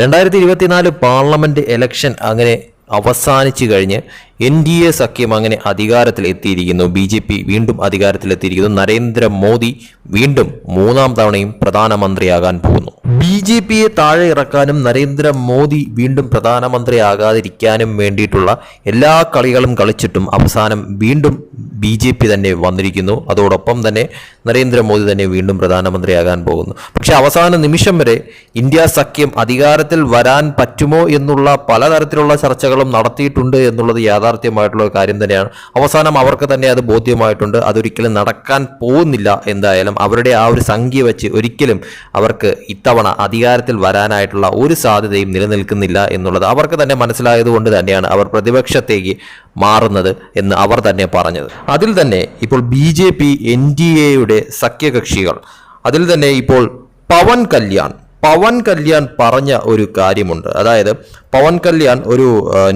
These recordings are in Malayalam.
രണ്ടായിരത്തി ഇരുപത്തിനാല് പാർലമെന്റ് ഇലക്ഷൻ അങ്ങനെ അവസാനിച്ചു കഴിഞ്ഞ് എൻ ഡി എ സഖ്യം അങ്ങനെ അധികാരത്തിൽ എത്തിയിരിക്കുന്നു ബി ജെ പി വീണ്ടും അധികാരത്തിലെത്തിയിരിക്കുന്നു. നരേന്ദ്രമോദി വീണ്ടും മൂന്നാം തവണയും പ്രധാനമന്ത്രിയാകാൻ പോകുന്നു. ബി ജെ പിയെ താഴെ ഇറക്കാനും നരേന്ദ്രമോദി വീണ്ടും പ്രധാനമന്ത്രിയാകാതിരിക്കാനും വേണ്ടിയിട്ടുള്ള എല്ലാ കളികളും കളിച്ചിട്ടും അവസാനം വീണ്ടും ബി ജെ പി തന്നെ വന്നിരിക്കുന്നു. അതോടൊപ്പം തന്നെ നരേന്ദ്രമോദി തന്നെ വീണ്ടും പ്രധാനമന്ത്രിയാകാൻ പോകുന്നു. പക്ഷെ അവസാന നിമിഷം വരെ ഇന്ത്യ സഖ്യം അധികാരത്തിൽ വരാൻ പറ്റുമോ എന്നുള്ള പലതരത്തിലുള്ള ചർച്ചകളും നടത്തിയിട്ടുണ്ട് എന്നുള്ളത് യാഥാർത്ഥ്യമായിട്ടുള്ള കാര്യം തന്നെയാണ്. അവസാനം അവർക്ക് തന്നെ അത് ബോധ്യമായിട്ടുണ്ട്. അതൊരിക്കലും നടക്കാൻ പോകുന്നില്ല എന്തായാലും. അവരുടെ ആ ഒരു സംഖ്യ വെച്ച് ഒരിക്കലും അവർക്ക് ഇത്തവണ അധികാരത്തിൽ വരാനായിട്ടുള്ള ഒരു സാധ്യതയും നിലനിൽക്കുന്നില്ല എന്നുള്ളത് അവർക്ക് തന്നെ മനസ്സിലായതുകൊണ്ട് തന്നെയാണ് അവർ പ്രതിപക്ഷത്തേക്ക് മാറുന്നത് എന്ന് അവർ തന്നെ പറഞ്ഞത്. അതിൽ തന്നെ ഇപ്പോൾ B J P N D എയുടെ സഖ്യകക്ഷികൾ അതിൽ തന്നെ ഇപ്പോൾ പവൻ കല്യാൺ പവൻ കല്യാൺ പറഞ്ഞ ഒരു കാര്യമുണ്ട്. അതായത് പവൻ കല്യാൺ ഒരു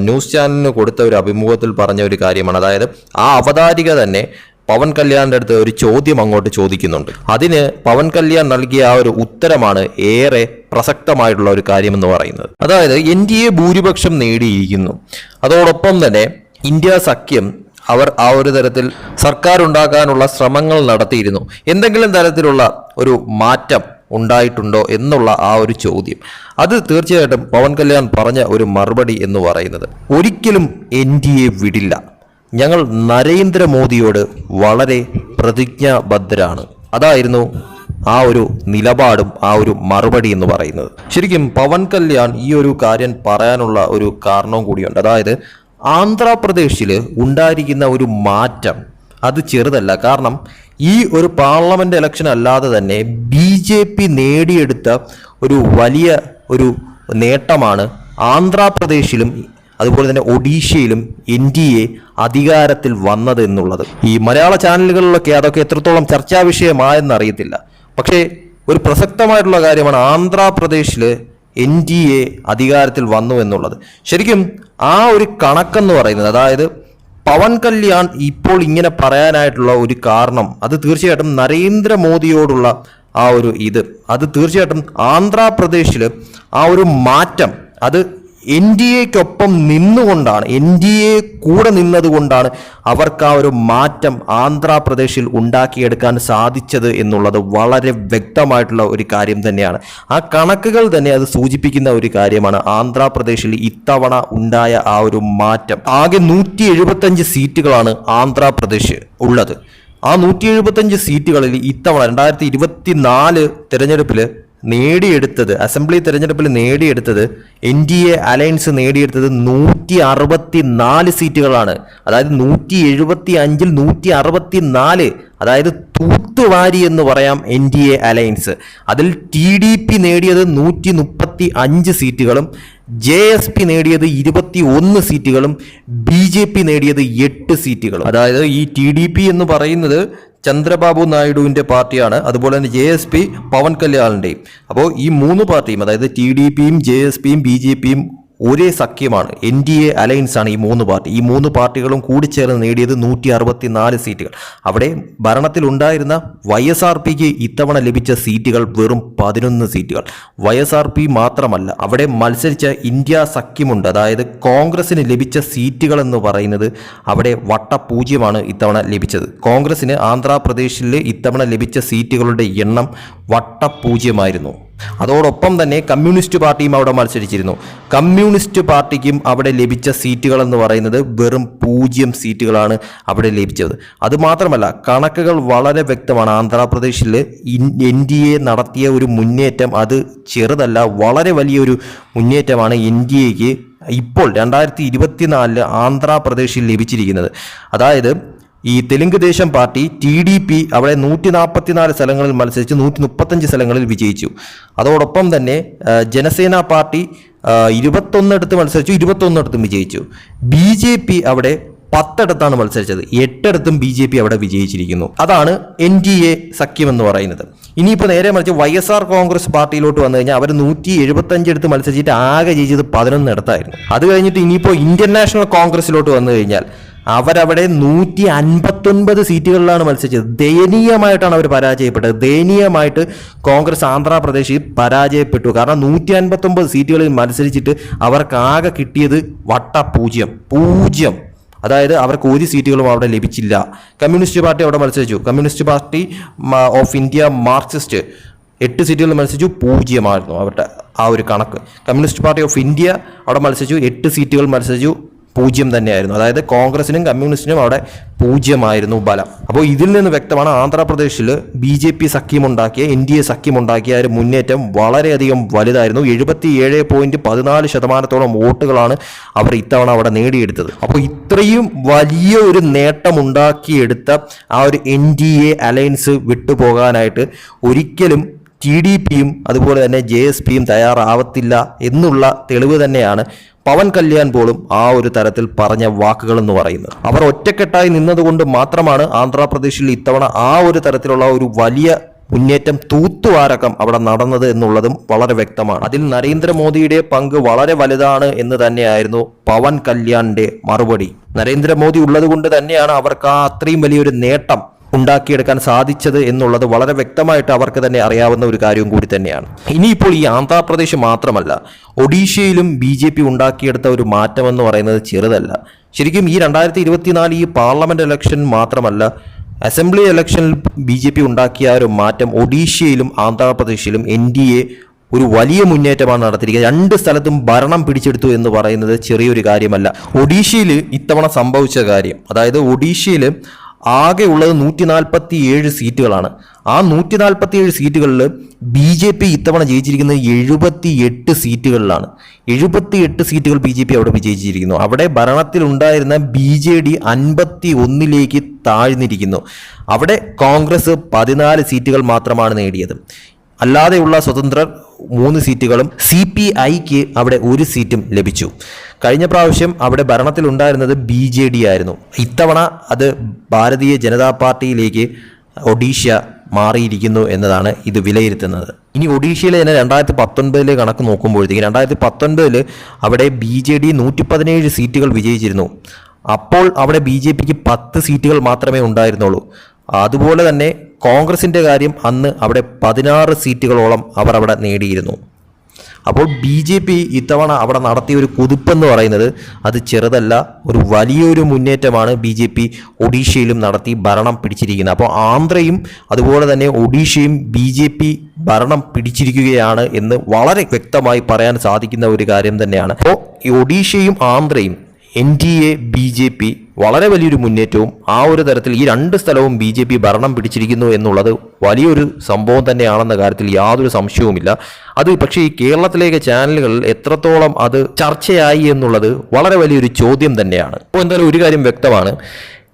ന്യൂസ് ചാനലിന് കൊടുത്ത ഒരു അഭിമുഖത്തിൽ പറഞ്ഞ ഒരു കാര്യമാണ്. അതായത് ആ അവതാരിക തന്നെ പവൻ കല്യാണിന്റെ അടുത്ത് ഒരു ചോദ്യം അങ്ങോട്ട് ചോദിക്കുന്നുണ്ട്. അതിന് പവൻ കല്യാൺ നൽകിയ ആ ഒരു ഉത്തരമാണ് ഏറെ പ്രസക്തമായിട്ടുള്ള ഒരു കാര്യമെന്ന് പറയുന്നത്. അതായത് എൻ ഡി എ ഭൂരിപക്ഷം നേടിയിരിക്കുന്നു. അതോടൊപ്പം തന്നെ ഇന്ത്യ സഖ്യം അവർ ആ ഒരു തരത്തിൽ സർക്കാർ ഉണ്ടാക്കാനുള്ള ശ്രമങ്ങൾ നടത്തിയിരുന്നു. എന്തെങ്കിലും തരത്തിലുള്ള ഒരു മാറ്റം ഉണ്ടായിട്ടുണ്ടോ എന്നുള്ള ആ ഒരു ചോദ്യം. അത് തീർച്ചയായിട്ടും പവൻ കല്യാൺ പറഞ്ഞ ഒരു മറുപടി എന്ന് പറയുന്നത്. ഒരിക്കലും എൻ ഡി എ വിടില്ല. ഞങ്ങൾ നരേന്ദ്രമോദിയോട് വളരെ പ്രതിജ്ഞാബദ്ധരാണ്. അതായിരുന്നു ആ ഒരു നിലപാടും ആ ഒരു മറുപടി എന്ന് പറയുന്നത്. ശരിക്കും പവൻ കല്യാൺ ഈ ഒരു കാര്യം പറയാനുള്ള ഒരു കാരണവും കൂടിയുണ്ട്. അതായത് ആന്ധ്രാപ്രദേശിൽ ഉണ്ടായിരിക്കുന്ന ഒരു മാറ്റം അത് ചെറുതല്ല. കാരണം ഈ ഒരു പാർലമെന്റ് ഇലക്ഷൻ അല്ലാതെ തന്നെ ബി ജെ പി നേടിയെടുത്ത ഒരു വലിയ ഒരു നേട്ടമാണ് ആന്ധ്രാപ്രദേശിലും അതുപോലെ തന്നെ ഒഡീഷയിലും എൻ ഡി എ അധികാരത്തിൽ വന്നത് എന്നുള്ളത്. ഈ മലയാള ചാനലുകളിലൊക്കെ അതൊക്കെ എത്രത്തോളം ചർച്ചാ വിഷയമായെന്നറിയത്തില്ല പക്ഷേ ഒരു പ്രസക്തമായിട്ടുള്ള കാര്യമാണ് ആന്ധ്രാപ്രദേശിൽ എൻ ഡി എ അധികാരത്തിൽ വന്നു എന്നുള്ളത്. ശരിക്കും ആ ഒരു കണക്കെന്ന് പറയുന്നത് അതായത് പവൻ കല്യാൺ ഇപ്പോൾ ഇങ്ങനെ പറയാനായിട്ടുള്ള ഒരു കാരണം അത് തീർച്ചയായിട്ടും നരേന്ദ്രമോദിയോടുള്ള ആ ഒരു ഇത്. അത് തീർച്ചയായിട്ടും ആന്ധ്രാപ്രദേശിൽ ആ ഒരു മാറ്റം അത് എൻ ഡി എക്കൊപ്പം നിന്നുകൊണ്ടാണ് എൻ ഡി എ കൂടെ നിന്നതുകൊണ്ടാണ് അവർക്ക് ആ ഒരു മാറ്റം ആന്ധ്രാപ്രദേശിൽ ഉണ്ടാക്കിയെടുക്കാൻ സാധിച്ചത് എന്നുള്ളത് വളരെ വ്യക്തമായിട്ടുള്ള ഒരു കാര്യം തന്നെയാണ്. ആ കണക്കുകൾ തന്നെ അത് സൂചിപ്പിക്കുന്ന ഒരു കാര്യമാണ്. ആന്ധ്രാപ്രദേശിൽ ഇത്തവണ ഉണ്ടായ ആ ഒരു മാറ്റം. ആകെ നൂറ്റി എഴുപത്തഞ്ച് സീറ്റുകളാണ് ആന്ധ്രാപ്രദേശ് ഉള്ളത്. ആ നൂറ്റി എഴുപത്തഞ്ച് സീറ്റുകളിൽ ഇത്തവണ രണ്ടായിരത്തി ഇരുപത്തി നാല് തിരഞ്ഞെടുപ്പിൽ നേടിയെടുത്തത് അസംബ്ലി തെരഞ്ഞെടുപ്പിൽ നേടിയെടുത്തത് എൻ ഡി എ അലയൻസ് നേടിയെടുത്തത് നൂറ്റി അറുപത്തി നാല് സീറ്റുകളാണ്. അതായത് നൂറ്റി എഴുപത്തി അഞ്ചിൽ നൂറ്റി അറുപത്തി നാല് അതായത് തൂത്തുവാരി എന്ന് പറയാം എൻ ഡി എ അലയൻസ്. അതിൽ ടി ഡി പി നേടിയത് നൂറ്റി മുപ്പത്തി അഞ്ച് സീറ്റുകളും ജെ എസ് പി നേടിയത് ഇരുപത്തി ഒന്ന് സീറ്റുകളും ബി ജെ പി നേടിയത് എട്ട് സീറ്റുകളും. അതായത് ഈ ടി ഡി പി എന്ന് പറയുന്നത് ചന്ദ്രബാബു നായിഡുവിന്റെ പാർട്ടിയാണ് അതുപോലെ തന്നെ ജെ എസ് പി പവൻ കല്യാണിന്റെയും. അപ്പോൾ ഈ മൂന്ന് പാർട്ടിയും അതായത് ടി ഡി പിയും ജെ എസ് പിയും ബി ജെ പിയും ഒരേ സഖ്യമാണ്. എൻ ഡി എ അലയൻസ് ആണ് ഈ മൂന്ന് പാർട്ടി. ഈ മൂന്ന് പാർട്ടികളും കൂടിച്ചേർന്ന് നേടിയത് നൂറ്റി അറുപത്തി നാല് സീറ്റുകൾ. അവിടെ ഭരണത്തിലുണ്ടായിരുന്ന വൈ എസ് ആർ പിക്ക് ഇത്തവണ ലഭിച്ച സീറ്റുകൾ വെറും പതിനൊന്ന് സീറ്റുകൾ. വൈ എസ് ആർ പി മാത്രമല്ല അവിടെ മത്സരിച്ച ഇന്ത്യ സഖ്യമുണ്ട്. അതായത് കോൺഗ്രസിന് ലഭിച്ച സീറ്റുകൾ എന്ന് പറയുന്നത് അവിടെ വട്ടപൂജ്യമാണ് ഇത്തവണ ലഭിച്ചത്. കോൺഗ്രസിന് ആന്ധ്രാപ്രദേശിൽ ഇത്തവണ ലഭിച്ച സീറ്റുകളുടെ എണ്ണം വട്ടപൂജ്യമായിരുന്നു. അതോടൊപ്പം തന്നെ കമ്മ്യൂണിസ്റ്റ് പാർട്ടിയും അവിടെ മത്സരിച്ചിരുന്നു. കമ്മ്യൂണിസ്റ്റ് പാർട്ടിക്കും അവിടെ ലഭിച്ച സീറ്റുകൾ എന്ന് പറയുന്നത് വെറും പൂജ്യം സീറ്റുകളാണ് അവിടെ ലഭിച്ചത്. അതുമാത്രമല്ല കണക്കുകൾ വളരെ വ്യക്തമാണ്. ആന്ധ്രാപ്രദേശിൽ എൻ ഡി എ നടത്തിയ ഒരു മുന്നേറ്റം അത് ചെറുതല്ല വളരെ വലിയൊരു മുന്നേറ്റമാണ് എൻ ഡി എക്ക് ഇപ്പോൾ രണ്ടായിരത്തി ഇരുപത്തിനാലിൽ ആന്ധ്രാപ്രദേശിൽ ലഭിച്ചിരിക്കുന്നത്. അതായത് ഈ തെലുങ്ക് ദേശം പാർട്ടി ടി ഡി പി അവിടെ നൂറ്റി നാൽപ്പത്തിനാല് സ്ഥലങ്ങളിൽ മത്സരിച്ച് നൂറ്റി മുപ്പത്തഞ്ച് സ്ഥലങ്ങളിൽ വിജയിച്ചു. അതോടൊപ്പം തന്നെ ജനസേന പാർട്ടി ഇരുപത്തൊന്നിടത്ത് മത്സരിച്ചു ഇരുപത്തൊന്നിടത്തും വിജയിച്ചു. ബി ജെ പി അവിടെ പത്തിടത്താണ് മത്സരിച്ചത്. എട്ടിടത്തും ബി ജെ പി അവിടെ വിജയിച്ചിരിക്കുന്നു. അതാണ് എൻ ഡി എ സഖ്യം എന്ന് പറയുന്നത്. ഇനിയിപ്പോൾ നേരെ മറിച്ച് വൈ എസ് ആർ കോൺഗ്രസ് പാർട്ടിയിലോട്ട് വന്നു കഴിഞ്ഞാൽ അവർ നൂറ്റി എഴുപത്തഞ്ചിടത്ത് മത്സരിച്ചിട്ട് ആകെ ജയിച്ചത് പതിനൊന്നിടത്തായിരുന്നു. അത് കഴിഞ്ഞിട്ട് ഇനിയിപ്പോൾ ഇന്ത്യൻ നാഷണൽ കോൺഗ്രസിലോട്ട് വന്നു കഴിഞ്ഞാൽ അവരവിടെ നൂറ്റി അൻപത്തൊൻപത് സീറ്റുകളിലാണ് മത്സരിച്ചത്. ദയനീയമായിട്ടാണ് അവർ പരാജയപ്പെട്ടത്. ദയനീയമായിട്ട് കോൺഗ്രസ് ആന്ധ്രാപ്രദേശിൽ പരാജയപ്പെട്ടു. കാരണം നൂറ്റി അൻപത്തൊമ്പത് സീറ്റുകളിൽ മത്സരിച്ചിട്ട് അവർക്ക് ആകെ കിട്ടിയത് വട്ട പൂജ്യം. പൂജ്യം. അതായത് അവർക്ക് ഒരു സീറ്റുകളും അവിടെ ലഭിച്ചില്ല. കമ്മ്യൂണിസ്റ്റ് പാർട്ടി അവിടെ മത്സരിച്ചു. Communist party of India Marxist എട്ട് സീറ്റുകളിൽ മത്സരിച്ചു. പൂജ്യമായിരുന്നു അവരുടെ ആ ഒരു കണക്ക്. കമ്മ്യൂണിസ്റ്റ് പാർട്ടി ഓഫ് ഇന്ത്യ അവിടെ മത്സരിച്ചു. എട്ട് സീറ്റുകൾ മത്സരിച്ചു. പൂജ്യം തന്നെയായിരുന്നു. അതായത് കോൺഗ്രസിനും കമ്മ്യൂണിസ്റ്റിനും അവിടെ പൂജ്യമായിരുന്നു ബലം. അപ്പോൾ ഇതിൽ നിന്ന് വ്യക്തമാണ് ആന്ധ്രാപ്രദേശിൽ ബി ജെ പി സഖ്യമുണ്ടാക്കിയ എൻ ഡി എ സഖ്യമുണ്ടാക്കിയ ഒരു മുന്നേറ്റം വളരെയധികം വലുതായിരുന്നു. എഴുപത്തി ഏഴ് പോയിന്റ് പതിനാല് ശതമാനത്തോളം വോട്ടുകളാണ് അവർ ഇത്തവണ അവിടെ നേടിയെടുത്തത്. അപ്പോൾ ഇത്രയും വലിയ ഒരു നേട്ടമുണ്ടാക്കിയെടുത്ത ആ ഒരു എൻ ഡി എ അലയൻസ് വിട്ടുപോകാനായിട്ട് ഒരിക്കലും ടി ഡി പിയും അതുപോലെ തന്നെ ജെ എസ് പിയും തയ്യാറാവത്തില്ല എന്നുള്ള തെളിവ് തന്നെയാണ് പവൻ കല്യാൺ പോലും ആ ഒരു തരത്തിൽ പറഞ്ഞ വാക്കുകൾ എന്ന് പറയുന്നത്. അവർ ഒറ്റക്കെട്ടായി നിന്നതുകൊണ്ട് മാത്രമാണ് ആന്ധ്രാപ്രദേശിൽ ഇത്തവണ ആ ഒരു തരത്തിലുള്ള ഒരു വലിയ മുന്നേറ്റം തൂത്തുവാരക്കം അവിടെ നടന്നത് എന്നുള്ളതും വളരെ വ്യക്തമാണ്. അതിൽ നരേന്ദ്രമോദിയുടെ പങ്ക് വളരെ വലുതാണ് എന്ന് തന്നെയായിരുന്നു പവൻ കല്യാണിന്റെ മറുപടി. നരേന്ദ്രമോദി ഉള്ളത് കൊണ്ട് തന്നെയാണ് അവർക്ക് ആ അത്രയും വലിയൊരു നേട്ടം ഉണ്ടാക്കിയെടുക്കാൻ സാധിച്ചത് എന്നുള്ളത് വളരെ വ്യക്തമായിട്ട് അവർക്ക് തന്നെ അറിയാവുന്ന ഒരു കാര്യവും കൂടി തന്നെയാണ്. ഇനിയിപ്പോൾ ഈ ആന്ധ്രാപ്രദേശ് മാത്രമല്ല ഒഡീഷയിലും ബി ജെ പി ഉണ്ടാക്കിയെടുത്ത ഒരു മാറ്റം എന്ന് പറയുന്നത് ചെറുതല്ല. ശരിക്കും ഈ രണ്ടായിരത്തി ഇരുപത്തിനാല് ഈ പാർലമെന്റ് ഇലക്ഷൻ മാത്രമല്ല അസംബ്ലി ഇലക്ഷനിൽ ബി ജെ പി ഉണ്ടാക്കിയ ഒരു മാറ്റം ഒഡീഷയിലും ആന്ധ്രാപ്രദേശിലും എൻ ഡി എ ഒരു വലിയ മുന്നേറ്റമാണ് നടത്തിയിരിക്കുന്നത്. രണ്ട് സ്ഥലത്തും ഭരണം പിടിച്ചെടുത്തു എന്ന് പറയുന്നത് ചെറിയൊരു കാര്യമല്ല. ഒഡീഷയിൽ ഇത്തവണ സംഭവിച്ച കാര്യം അതായത് ഒഡീഷയിൽ ആകെ ഉള്ളത് നൂറ്റി നാൽപ്പത്തി ഏഴ് സീറ്റുകളാണ്. ആ നൂറ്റി നാൽപ്പത്തി ഏഴ് സീറ്റുകളിൽ ബി ജെ പി ഇത്തവണ ജയിച്ചിരിക്കുന്നത് എഴുപത്തി എട്ട് സീറ്റുകളിലാണ്. എഴുപത്തി എട്ട് സീറ്റുകൾ ബി ജെ പി അവിടെ വിജയിച്ചിരിക്കുന്നു. അവിടെ ഭരണത്തിലുണ്ടായിരുന്ന ബി ജെ ഡി അൻപത്തി ഒന്നിലേക്ക് താഴ്ന്നിരിക്കുന്നു. അവിടെ കോൺഗ്രസ് പതിനാല് സീറ്റുകൾ മാത്രമാണ് നേടിയത്. അല്ലാതെയുള്ള സ്വതന്ത്രർ മൂന്ന് സീറ്റുകളും സി പി ഐക്ക് അവിടെ ഒരു സീറ്റും ലഭിച്ചു. കഴിഞ്ഞ പ്രാവശ്യം അവിടെ ഭരണത്തിലുണ്ടായിരുന്നത് ബി ജെ ഡി ആയിരുന്നു. ഇത്തവണ അത് ഭാരതീയ ജനതാ പാർട്ടിയിലേക്ക് ഒഡീഷ മാറിയിരിക്കുന്നു എന്നതാണ് ഇത് വിലയിരുത്തുന്നത്. ഇനി ഒഡീഷയിലെ തന്നെ രണ്ടായിരത്തി പത്തൊൻപതിലെ കണക്ക് നോക്കുമ്പോഴത്തേക്ക് രണ്ടായിരത്തി പത്തൊൻപതിൽ അവിടെ ബി ജെ ഡി നൂറ്റി പതിനേഴ് സീറ്റുകൾ വിജയിച്ചിരുന്നു. അപ്പോൾ അവിടെ ബി ജെ പിക്ക് പത്ത് സീറ്റുകൾ മാത്രമേ ഉണ്ടായിരുന്നുള്ളൂ. അതുപോലെ തന്നെ കോൺഗ്രസിന്റെ കാര്യം അന്ന് അവിടെ പതിനാറ് സീറ്റുകളോളം അവർ അവിടെ നേടിയിരുന്നു. അപ്പോൾ ബി ജെ പി ഇത്തവണ അവിടെ നടത്തിയ ഒരു കുതിപ്പെന്ന് പറയുന്നത് അത് ചെറുതല്ല ഒരു വലിയൊരു മുന്നേറ്റമാണ് ബി ജെ പി ഒഡീഷയിലും നടത്തി ഭരണം പിടിച്ചിരിക്കുന്നത്. അപ്പോൾ ആന്ധ്രയും അതുപോലെ തന്നെ ഒഡീഷയും ബി ജെ പി ഭരണം പിടിച്ചിരിക്കുകയാണ് എന്ന് വളരെ വ്യക്തമായി പറയാൻ സാധിക്കുന്ന ഒരു കാര്യം തന്നെയാണ്. അപ്പോൾ ഒഡീഷയും ആന്ധ്രയും N D A B J P വളരെ വലിയൊരു മുന്നേറ്റവും ആ ഒരു തരത്തിൽ ഈ രണ്ട് സ്ഥലവും ബി ജെ പി ഭരണം പിടിച്ചിരിക്കുന്നു എന്നുള്ളത് വലിയൊരു സംഭവം തന്നെയാണെന്ന കാര്യത്തിൽ യാതൊരു സംശയവുമില്ല. അത് പക്ഷേ ഈ കേരളത്തിലേക്ക് ചാനലുകളിൽ എത്രത്തോളം അത് ചർച്ചയായി എന്നുള്ളത് വളരെ വലിയൊരു ചോദ്യം തന്നെയാണ്. അപ്പോൾ എന്തായാലും ഒരു കാര്യം വ്യക്തമാണ്.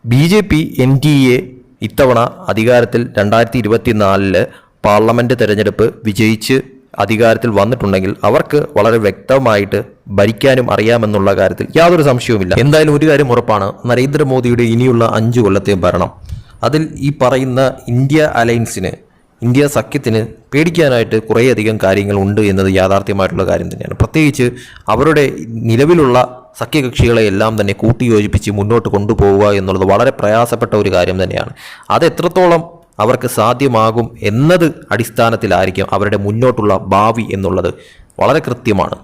B J P N D A ഇത്തവണ അധികാരത്തിൽ രണ്ടായിരത്തി ഇരുപത്തിനാലിൽ പാർലമെന്റ് തെരഞ്ഞെടുപ്പ് വിജയിച്ച് അധികാരത്തിൽ വന്നിട്ടുണ്ടെങ്കിൽ അവർക്ക് വളരെ വ്യക്തമായിട്ട് ഭരിക്കാനും അറിയാമെന്നുള്ള കാര്യത്തിൽ യാതൊരു സംശയവുമില്ല. എന്തായാലും ഒരു കാര്യം ഉറപ്പാണ് നരേന്ദ്രമോദിയുടെ ഇനിയുള്ള അഞ്ചു കൊല്ലത്തെ ഭരണം. അതിൽ ഈ പറയുന്ന ഇന്ത്യ അലയൻസിന് ഇന്ത്യ സഖ്യത്തിന് പേടിക്കാനായിട്ട് കുറേയധികം കാര്യങ്ങൾ ഉണ്ട് എന്നത് യാഥാർത്ഥ്യമായിട്ടുള്ള കാര്യം തന്നെയാണ്. പ്രത്യേകിച്ച് അവരുടെ നിലവിലുള്ള സഖ്യകക്ഷികളെ എല്ലാം തന്നെ കൂട്ടിയോജിപ്പിച്ച് മുന്നോട്ട് കൊണ്ടുപോവുക എന്നുള്ളത് വളരെ പ്രയാസപ്പെട്ട ഒരു കാര്യം തന്നെയാണ്. അത് എത്രത്തോളം അവർക്ക് സാധ്യമാകും എന്നത് അടിസ്ഥാനത്തിലായിരിക്കും അവരുടെ മുന്നോട്ടുള്ള ഭാവി എന്നുള്ളത്. വളരെ കൃത്യമാണ്.